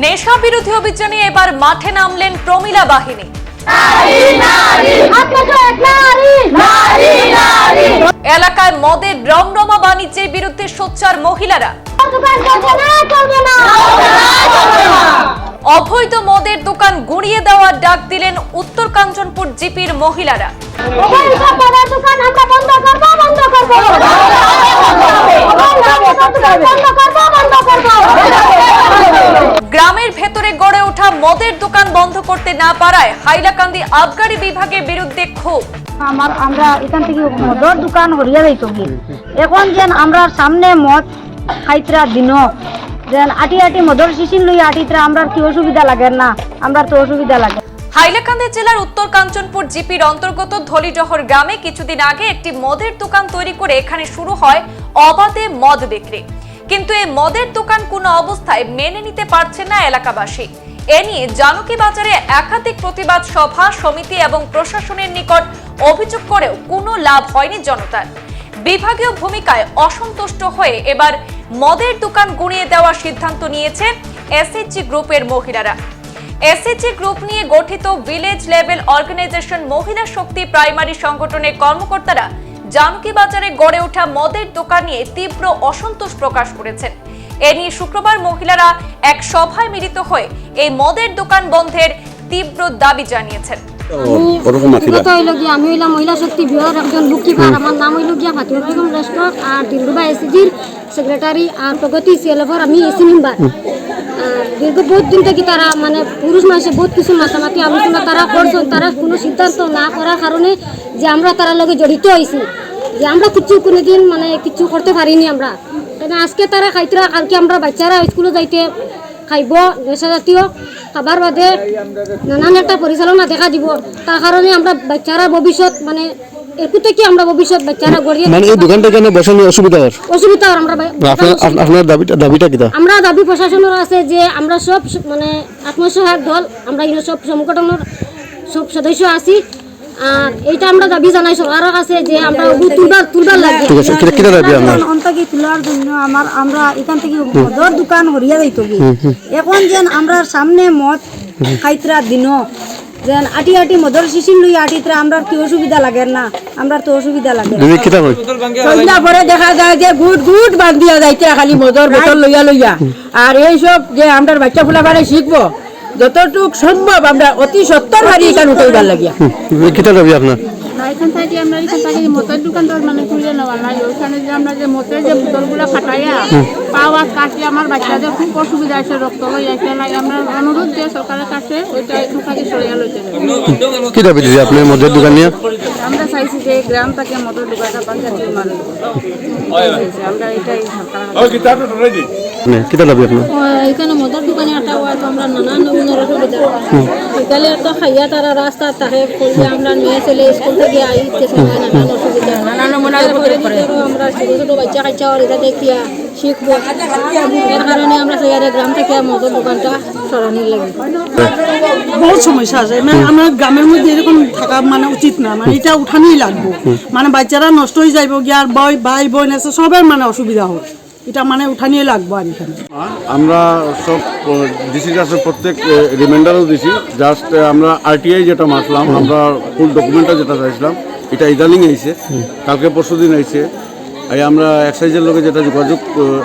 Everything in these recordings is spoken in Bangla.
নেশা বিরোধী অভিযানে এবার মাঠে নামলেন প্রমিলা বাহিনী। এলাকায় মদের রমরমা বাণিজ্যের বিরুদ্ধে সোচ্চার মহিলারা। অবৈধ মদের দোকান গুড়িয়ে দেওয়ার ডাক দিলেন উত্তর কাঞ্চনপুর জিপির মহিলারা। গ্রামের ভেতরে গড়ে ওঠা মদের দোকান বন্ধ করতে না পারায় হাইলাকান্দি আবগারি বিভাগের বিরুদ্ধে ক্ষোভ। আমার, আমরা এখান থেকে মদর দোকান হরিয়া যাইতো এখন যেন আমরা সামনে মদ খাইতরা দিন যেন আটি আটি মদর শিশিন লই আটিতরা আমরা কি অসুবিধা লাগে না? আমরা তো অসুবিধা লাগে। হাইলাকান্দি জেলার উত্তর কাঞ্চনপুর জিপির অন্তর্গত ধলিডহর গ্রামে কিছুদিন আগে একটি মদের দোকান তৈরি করে এখানে শুরু হয় অবাধে মদ বিক্রি। কিন্তু এই মদের দোকান কোনো অবস্থায় মেনে নিতে পারছে না এলাকাবাসী। এ নিয়ে জানকী বাজারে একাধিক প্রতিবাদ সভা, সমিতি এবং প্রশাসনের নিকট অভিযোগ করেও কোনো লাভ হয়নি জনতার। বিভাগীয় ভূমিকায় অসন্তুষ্ট হয়ে এবার মদের দোকান গুঁড়িয়ে দেওয়ার সিদ্ধান্ত নিয়েছে এসএইচজি গ্রুপের মহিলারা। এসএইচজি গ্রুপ নিয়ে গঠিত ভিলেজ লেভেল অর্গানাইজেশন মহিলা শক্তি প্রাইমারি সংগঠনের কর্মকর্তারা জানকী বাজারে গড়ে ওঠা মদের দোকান নিয়ে তীব্র অসন্তোষ প্রকাশ করেছেন। এ নিয়ে শুক্রবার মহিলারা এক সভায় মিলিত হয়ে এই মদের দোকান বন্ধের তীব্র দাবি জানিয়েছেন। ওরকম আছিলা হইল গিয়া আমি হইলাম মহিলা শক্তি বিভাগের একজন বুককিপার আমার নাম হইল গিয়া ফাতিমা বেগম রেস্টক আর দিলরুবা এসিজির সেক্রেটারি আর প্রগতি সিএলএফর আমি এসি মেম্বার দীর্ঘ বহুত দিন থেকে তারা মানে পুরুষ মানুষে বহুত কিছু মাতামাতি আলোচনা তারা করছেন তারা কোনো সিদ্ধান্ত না করার কারণে যে আমরা তারা লগে জড়িত হয়েছি যে আমরা কিছু কোনোদিন মানে কিছু করতে পারিনি আমরা। আজকে তারা খাইতরা কালকে আমরা বাচ্চারা স্কুলে যাইতে খাইব নেশা জাতীয়। খাবার বাদে নানান একটা পরিচালনা দেখা দিব। তার কারণে আমরা বাচ্চারা ভবিষ্যৎ মানে একটু থেকে আমরা ভবিষ্যৎ বাচ্চারা গড়িয়ে মানে এই দোকানটা কেন বসানো অসুবিধা হয়? অসুবিধা আমরা আপনার দাবিটা দাবিটা কিটা আমরা দাবি প্রশাসনের আছে যে আমরা সব মানে আত্মসহায়ক দল আমরা সব সংগঠনের সব সদস্য আছি। আর এইটা আমরা দাবি জানাই সরকারের কাছে যে আমরা তুলবার তুলবার লাগে। ঠিক আছে কিটা কিটা দাবি আপনার অন্তকে তোলার জন্য আমার আমরা এখান থেকে মদর দোকান হরিয়া যাইতো কি এখন যেন আমরা সামনে মদ খাইতরা দিন। যেন আটি আটি মদর শিশিন লই আটিতরা আমরা কি অসুবিধা লাগে না? আমরা তো অসুবিধা লাগে তুমি কিটা কই সন্ধ্যা পরে দেখা যায় যে গুট গুট বান্ধিয়া যাইতে খালি মদর বোতল লইয়া লইয়া। আর এই সব যে আমরা বাচ্চা ফুলা বারে শিখব যতটুক সম্ভব আমরা অতি সত্তর হারি এখানে উঠাইবার লাগিয়া। কিটা দাবি আপনার? এখান থেকে আমরা এখান থেকে মতের মানে নেওয়া নাই। ওইখানে যে আমরা যে মতের যে বোতলগুলো ফাটাইয়া পাওয়া কাটি আমার বাচ্চাদের খুব অসুবিধা আছে রক্ত লই যাইতে লাগে আমরা অনুরোধ যে সরকারের কাছে ওইটা এখান থেকে সরিয়ে লইতে কি দাবি দিদি আপনি মদের দোকান নিয়ে? আমরা চাইছি যে গ্রাম থেকে মদের দোকানটা বাংলা মানুষ আমরা এটাই আপনি কিটা দাবি আপনার? এখানে মদের দোকানে একটা হয় তো আমরা নানান নমুনার অসুবিধা। বিকালে তো খাইয়া তারা রাস্তা থাকে খুললে আমরা মেয়ে ছেলে স্কুল থেকে আইতে সময় নানান অসুবিধা। নানান নমুনার আমরা ছোট ছোট বাচ্চা কাচ্চা আর এটা দেখিয়া শিখব এর কারণে আমরা সেই গ্রাম থেকে মদের দোকানটা সরানির লাগে। বহুত সমস্যা আছে। মানে আমার গ্রামের মধ্যে এরকম থাকা মানে উচিত না। মানে এটা উঠানোই লাগবো। মানে বাচ্চারা নষ্ট হয়ে যাইব গিয়ার বই ভাই বোন আছে সবের মানে অসুবিধা হয় এটা মানে উঠানিয়ে লাগবো আর এখানে। আমরা সব ডিসি কাছে প্রত্যেক রিমাইন্ডারও দিছি। জাস্ট আমরা আরটিআই যেটা মাসলাম আমরা ফুল ডকুমেন্টটা যেটা চাইছিলাম এটা ইদানিং আইছে কালকে পরশু দিন আইছে। এই আমরা এক্সাইজের লোকে যেটা যোগাযোগ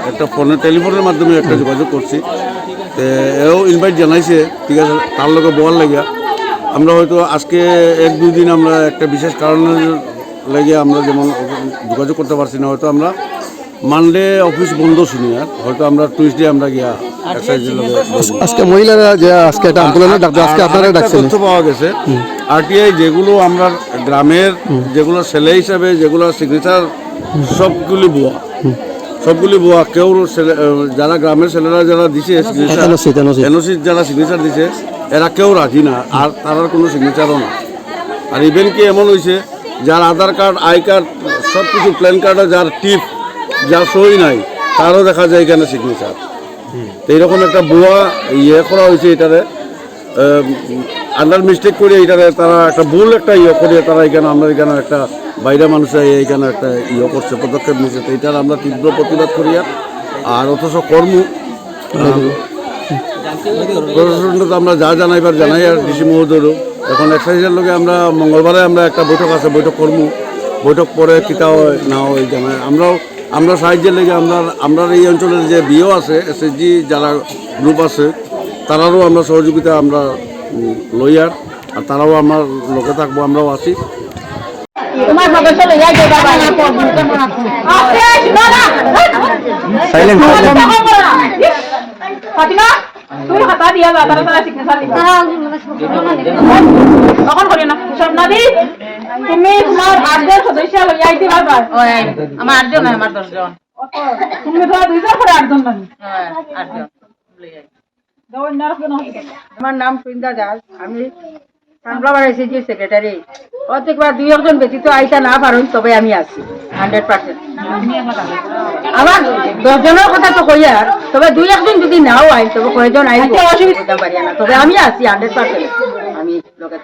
একটা ফোনে টেলিফোনের মাধ্যমে একটা যোগাযোগ করছি। তে এও ইনভাইট জানাইছে ঠিক আছে তার লোকে বল লাগিয়া। আমরা হয়তো আজকে এক দুই দিন আমরা একটা বিশেষ কারণের লাগে আমরা যেমন যোগাযোগ করতে পারছি না হয়তো আমরা মানডে অফিস বন্ধ শুনি আর হয়তো আমরা টুইসডে আমরা গিয়া বসবো। আজকে মহিলারা যে আজকে একটা আন্দোলনে ডাকতে আজকে আপনারা ডাকছেন। তথ্য পাওয়া গেছে। আরটিআই যেগুলো আমরা গ্রামের যেগুলো ছেলে হিসাবে যেগুলো সিগনেচার সবগুলি বুয়া সবগুলি বুয়া কেউ যারা গ্রামের ছেলেরা যারা দিছে NOC যারা সিগনেচার দিছে এরা কেউ রাজি না। আর তার কোনো সিগনেচারও না। আর ইভেন কি এমন হয়েছে যার আধার কার্ড আই কার্ড সব কিছু প্ল্যান কার্ডে যার টিপ যার সই নাই, তারও দেখা যায় এখানে সিগনেচার তো এইরকম একটা বুয়া ইয়ে করা হয়েছে এটারে। আন্ডার মিস্টেক করে এটারে তারা একটা ভুল একটা ইয়ে করে তারা এখানে, আমরা এখানে একটা বাইরে মানুষরা এইখানে একটা ইয়ে করছে, পদক্ষেপ নিয়েছে। তো এটার আমরা তীব্র প্রতিবাদ করি আর অথচ কর্ম। প্রশাসনটা আমরা যা জানাইবার জানাই আর ডিসি মহোদয়ও এখন এক্সারসাইজের লোকে আমরা মঙ্গলবারে আমরা একটা বৈঠক আছে, বৈঠক করব বৈঠক পরে কিতা হয়, না হয় জানাই। আমরাও আমরা সাহায্যের লেগে আমরা আমরা এই অঞ্চলের যে বিও আছে এসএসজি যারা গ্রুপ আছে তারারও আমরা সহযোগিতা আমরা লইয়ার আর তারাও আমার লোকে থাকব আমরাও আছি। সাইলেন্ট হাতা দিয়া তারা তারা তখন করি না তুমি তোমার সদস্য আইতে পারবা আমার আমার দশজন তুমি ধরো দুইজন করে আটজন আমার নাম সুন্দা দাস। আমি সানফ্লাওয়ার এসএসজি সেক্রেটারি দুই একজন ব্যতীত আইতা না পারুন, তবে আমি আছি। হান্ড্রেড পার্সেন্ট আমার দশজনের কথা তো কই আর? তবে দুই একজন যদি নাও আই তবে কয়জন আইব? অসুবিধা পারি না। তবে আমি আছি হান্ড্রেড পার্সেন্ট আমি লোকে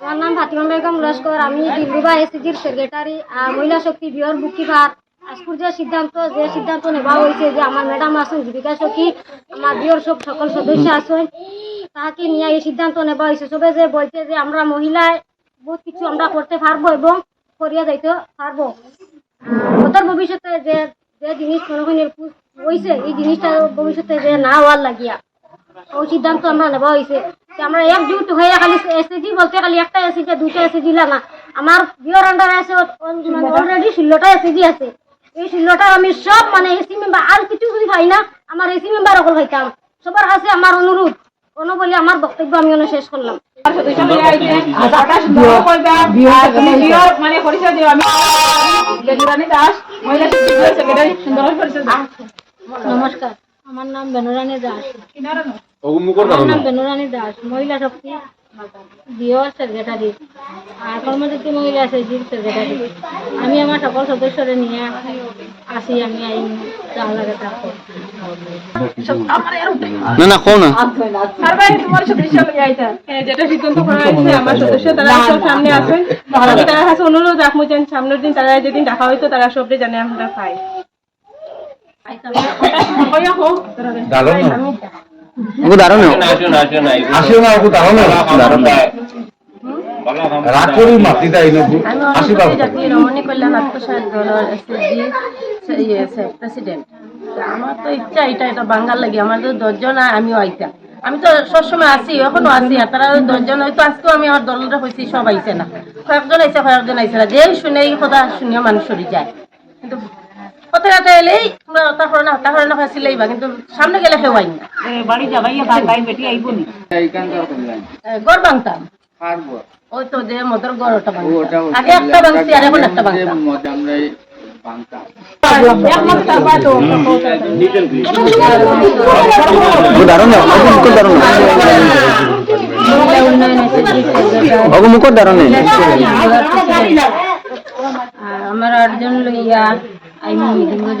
আমার নাম ফাতিমা বেগম লস্কর। আমি দিলরুবা এসিজির সেক্রেটারি আর মহিলা শক্তি বিহর বুকিপার আজকুর যে সিদ্ধান্ত যে সিদ্ধান্ত নেওয়া হয়েছে যে আমার ম্যাডাম আসুন জীবিকা সখী আমার বিহর সব সকল সদস্য আসুন তাহাকে নিয়ে এই সিদ্ধান্ত নেওয়া হয়েছে সবে যে বলছে যে আমরা মহিলায় বহুত কিছু আমরা করতে পারব এবং করিয়া যাইতে পারব। ওদের ভবিষ্যতে যে যে জিনিস মনে হয়েছে এই জিনিসটা ভবিষ্যতে যে না হওয়ার লাগিয়া ওই সিদ্ধান্ত আমরা নেওয়া হয়েছে আমরা একজুট হয়ে খালি এসএসজি বলতে খালি একটা এসএসজি দুইটা এসএসজি না। আমার বিওর আন্ডারে আছে অলরেডি ষোলোটা এসএসজি আছে। এই ষোলোটা আমি সব মানে এসি মেম্বার আর কিছু যদি পাই না, আমার এসি মেম্বার অকল খাইতাম সবার কাছে আমার অনুরোধ কোনো বলে আমার বক্তব্য আমি অনেক শেষ করলাম। মানে পরিচয় দিও আমি দাস মহিলা সেক্রেটারি সুন্দর পরিচয় নমস্কার আমার নাম বেনুরানী দাস। আমার নাম বেনুরানী দাস মহিলা শক্তি বিওর সেক্রেটারি আর মহিলা আছে সেক্রেটারি আমি আমার সকল সদস্যরে নিয়ে আসি আমি লাগে তা করি। না না কও না। পারবে নি তোমার সদস্য লইয়া আইতে যেটা সিদ্ধান্ত করা হয়েছে আমার সদস্য তারা সব সামনে আসেন তারা কাছে অনুরোধ রাখব যেন সামনের দিন তারা যেদিন দেখা হয়তো তারা সবটাই জানে আমরা পাই। কইয়া হোক ওকে দাঁড়াও না? আসিও না ওকে দাঁড়াও না? দাঁড়াও না? রাগ করি মাতি তাই না জাতীয় রমণী কল্যাণ দলের প্রেসিডেন্ট। আমার তো ইচ্ছা এটা এটা বাঙ্গাল লাগে আমার তো দশজন আমিও আইতা। আমি তো সবসময় আসি এখনও আসি আর তারা দশজন হয়তো আজকেও আমি আমার দলটা হয়েছি সব আইছে না। কয়েকজন আইছে কয়েকজন আইছে না যে শুনে এই কথা শুনিও মানুষ সরি যায়। কিন্তু কথা কথা এলেই তোমরা হতা না হতা কিন্তু সামনে গেলে কেউ আইন না। বাড়ি যাবাই ভাই বেটি আইবো নি? গড় বাংতাম ওই তো যে মদর গড় ওটা বাংতাম আগে একটা বাংছি আর এখন একটা বাংতাম ওকে দাঁড়াও না ওকে মুখ দাঁড়াও না ওকে মুখ দাঁড়াও না আর আমার আটজন লইয়া আমি মিটিং হইব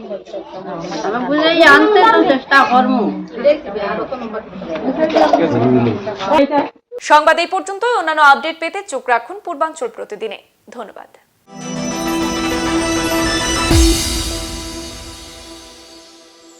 আনতে চেষ্টা সংবাদ এই পর্যন্ত অন্যান্য আপডেট পেতে চোখ রাখুন পূর্বাঞ্চল প্রতিদিনে। ধন্যবাদ।